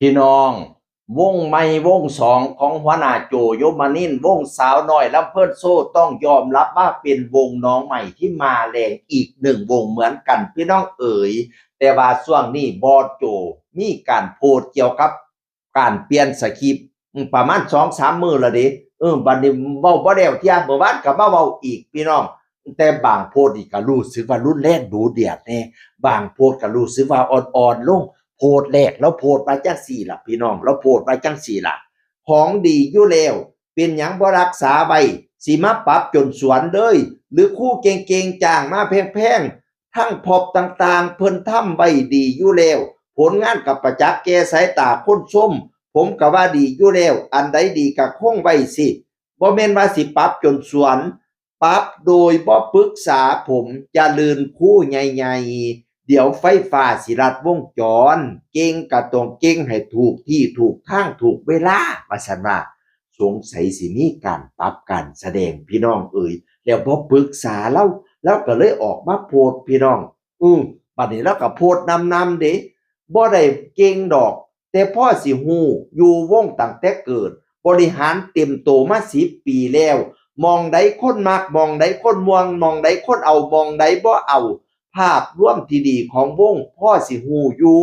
พี่น้อง วงไม่วงสองของหัวหน้าโจโยมานินวงสาวน้อยลำเพิ่นโซ่ต้องยอมรับว่าเป็นวงน้องใหม่ที่มาแรงอีกหนึ่งวงเหมือนกันพี่น้องเอ๋ยแต่ว่าช่วงนี้บอโจมีการโพสต์เกี่ยวกับการเปลี่ยนสคริปต์ประมาณสองสามมือและดิเออบัดนี้เว้าบ่แล้วเที่ยเมื่อวานก็มาเว้าอีกพี่น้อง แต่บางโพสต์นี่ก็รู้สึกว่ารุ่นแรงดูเดือดแน่บางโพสต์ก็รู้สึกว่าอ่อนๆลง โพดแรกแล้วโพดมาจังสี่ล่ะ พี่น้องแล้วโพดมาจังสี่ล่ะ ของดีอยู่แล้วเป็นหยังบ่รักษาไว้สิมาปรับจนสวนเลย หรือคู่เก่งๆจ้างมาแพงๆทั้งพบต่างๆ เพิ่นทำไว้ดีอยู่แล้วผลงานกับประจักษ์แก่สายตาคนชมผมก็ว่าดีอยู่แล้ว อันใดดีก็คงไว้สิบ่แม่นว่าสิปรับจนสวนปรับโดยบ่ปรึกษาผมจะลืนคู่ใหญ่ๆ เดี๋ยวไฟฟ้าสิรัดวงจร เก่งก็ต้องเก่งให้ถูกที่ถูกทางถูกเวลาว่าซั่นว่า สงสัยสิมีการปรับการแสดงพี่น้องเอ่ยแล้วบ่ปรึกษาเราแล้วก็เลยออกมาโพดพี่น้อง อือบัดนี้เราก็โพดนำนำๆเด้บ่ได้เก่งดอก แต่พ่อสิฮู้อยู่วงตั้งแต่เกิด บริหารเต็มโตมา10ปีแล้ว มองใดคนมักมองใดคนม่วง มองใดคนเอามองใดบ่เอา ภาพร่วมที่ดีของวงพ่อสิฮู้อยู่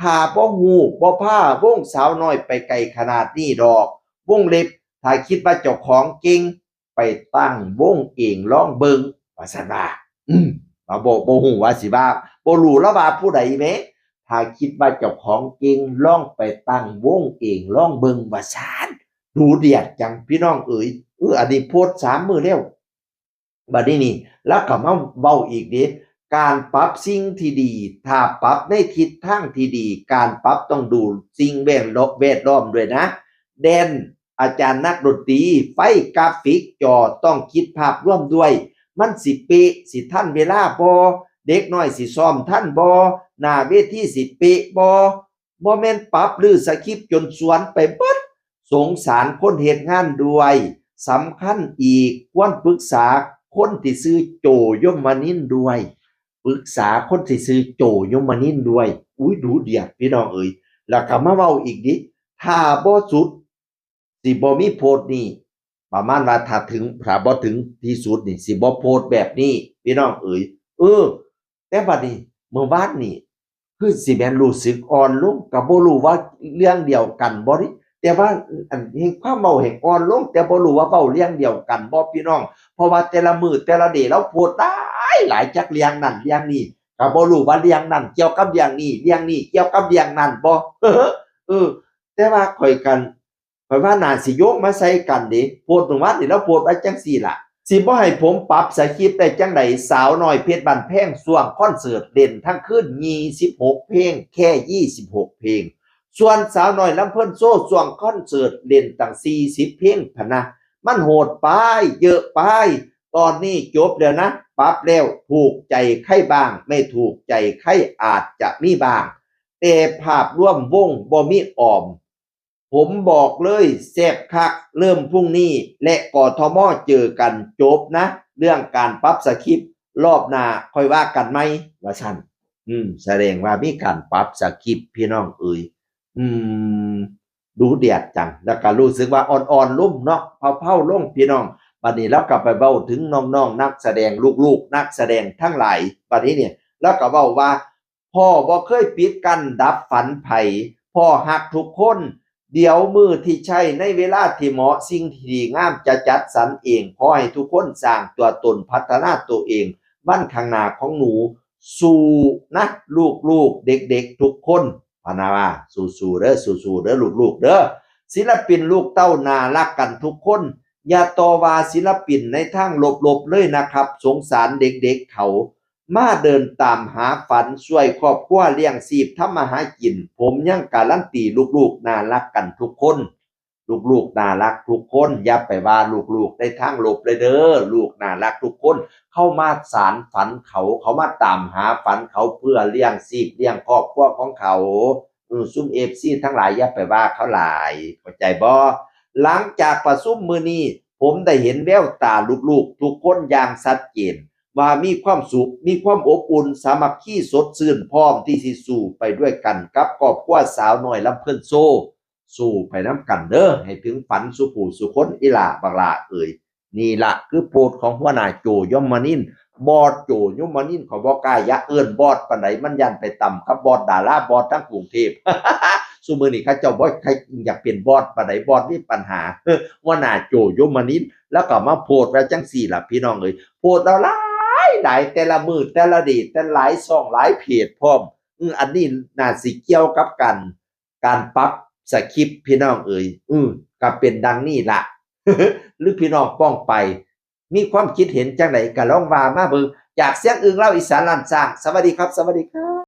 ถ้าบ่ฮู้บ่พาวงสาวน้อยไปไกลขนาดนี้ดอก วงเล็บถ้าคิดว่าเจ้าของเก่งไปตั้งวงเองลองเบิงว่าซั่นว่าอืมว่าบ่บ่ฮู้ว่าสิว่าบ่รู้ล้วว่าผู้ใดแหมถ้าคิดว่าเจ้าของเก่งลองไปตั้งวงเองลองเบิงว่าซานดูเดือดจังพี่น้องเอ๋ยเอออันนี้โพสสามมือแล้วบัดนี้นี่แล้วก็มาเว้าอีกเด้ การปรับสิ่งที่ดี ถ้าปรับในทิศทางที่ดี การปรับต้องดูสิ่งแวดล้อมแวดล้อมด้วยนะแดนอาจารย์นักดนตรีไฟกราฟิกจอต้องคิดภาพร่วมด้วย มันสิเปะสิท่านเวลาบอเด็กน้อยสิซ้อมท่านบอหน้าเวทีสิเปะบอบ่แม่นปรับหรือสคริปจนสวนไปเบิดสงสารคนเหตุงานด้วยสำคัญอีกควรปรึกษาคนที่ซื้อโจยมานินด้วย ปรึกษาคนที่ซื้อโจยมนินด้วย อุ้ยดูเดือดพี่น้องเอ๋ยแล้วก็มาเว้าอีกดิถ้าบ่สุดสิบ่มีโพสต์นี่ประมาณว่าถ้าถึงถ้าบ่ถึงที่สุดนี่สิบ่โพสต์แบบนี้พี่น้องเอ๋ยเออ แต่บัดนี้เมื่อวานนี่คือสิแม่นรู้สึกอ่อนลงก็บ่รู้ว่าเรื่องเดียวกันบ่นี่แต่ว่าอันเห็นความเมาแห่งอ่อนลง แต่บ่รู้ว่าเว้าเรื่องเดียวกันบ่พี่น้อง เพราะว่าแต่ละมือแต่ละเดย์เราโพสต์หลายหลายจักเรื่องนั้นเรื่องนี้ก็บ่รู้ว่าเรื่องนั้นเกี่ยวกับเรื่องนี้เรื่องนี้เกี่ยวกับเรื่องนั้นบ่เออเออ แต่ว่าข่อยกันข่อยว่าน่าสิโยกมาใส่กันดิโพดตรงว่านี่แล้วโพดไว้จังซี่ล่ะสิบ่ให้ผมปรับสคริปต์ได้จังไดสาวน้อยเพชรบันแพงส่วงคอนเสิร์ตเด่นทั้งคืน26 เพลง แค่ 26 เพลง ส่วนสาวน้อยลำเพิ่นโซ่ส่วงคอนเสิร์ตเด่นตั้ง40 เพลงพะนะมันโหดไปเยอะไป ตอนนี้จบแล้วนะปรับแล้วถูกใจใครบ้าง ไม่ถูกใจใครอาจจะมีบ้างแต่ภาพร่วมวงบ่มีออม ผมบอกเลยแซบคักเริ่มพรุ่งนี้ และกอทมเจอกันจบนะ เรื่องการปรับสคริปต์รอบหน้าค่อยว่ากันไหมว่าฉันอืม แสดงว่ามีการปรับสคริปต์พี่น้องเอ่ยอืม ดูเดือดจัง แล้วก็รู้สึกว่าอ่อนๆลุ่มเนาะเผาๆลงพี่น้อง บัดนี้แล้วก็ไปเว้าถึงน้องๆนักแสดงลูกๆ นักแสดงทั้งหลายบัดนี้เนี่ยแล้วก็เว้าว่า พ่อบ่เคยปิดกันดับฝันไผ่พ่อหักทุกคน เดี๋ยวมือที่ใช่ในเวลาที่เหมาะสิ่งที่ดีงามจะจัดสรรเองขอให้ทุกคนสร้างตัวตนพัฒนาตัวเองวันข้างหน้าของหนู สู่นะลูกๆ เด็กๆ ทุกคนพานาว่าสู่ๆเด้อสู่ๆเด้อลูกๆเด้อศิลปินลูกเต้านารักกันทุกคน อย่าต่อว่าศิลปินในทางลบๆเลยนะครับ สงสารเด็กๆเขามาเดินตามหาฝันช่วยครอบครัวเลี้ยงชีพทำมาหากิน ผมยังการันตีลูกๆน่ารักกันทุกคน ลูกๆน่ารักทุกคน อย่าไปว่าลูกๆในทางลบเลยเด้อลูกน่ารักทุกคน เข้ามาสารฝันเขาเขามาตามหาฝันเขาเพื่อเลี้ยงชีพเลี้ยงครอบครัวของเขาซุ่มเอฟซีทั้งหลายอย่าไปว่าเขาหลายเข้าใจบ่ หลังจากประชุมมือนี้ผมได้เห็นแววตาลูกๆ ทุกคนอย่างชัดเจนว่ามีความสุขมีความอบอุ่นสามัคคีสดชื่นพร้อมที่สิสู่ไปด้วยกันกับครอบครัวสาวหน้อยลำเพิ่นโซ สู่ไปน้ำกันเด้อให้ถึงฝันสุผู้สุคนอีลาบักลาเอ่ยนี่ละคือโพดของหัวหน้าโจยมมานินบอดโจยมมานินขาบอกกายะเอิ้นบอดปานใดมันยันไปต่ำกับบอดดาราบอดทั้งกรุงเทพ สุมือนี่เขาเจ้าบ่ใครอยากเป็นบอดปานใดบอดมีปัญหาหัวหน้าโจยมนินทร์แล้วก็มาโพดไว้จังสี่ล่ะพี่น้องเอ้ยโพดแล้วหลายหลายแต่ละมือแต่ละดีแต่หลายช่องหลายเพจพร้อมอืออันนี้น่าสิเกี่ยวกับกันการปรับสคริปพี่น้องเอ่ยอือก็เป็นดังนี้ละหรือพี่น้องป้องไป มีความคิดเห็นจังไหนก็ลองว่ามาเบิ่งอยากเสียงอึงเล่าอีสานลานสร้าง สวัสดีครับ สวัสดีครับ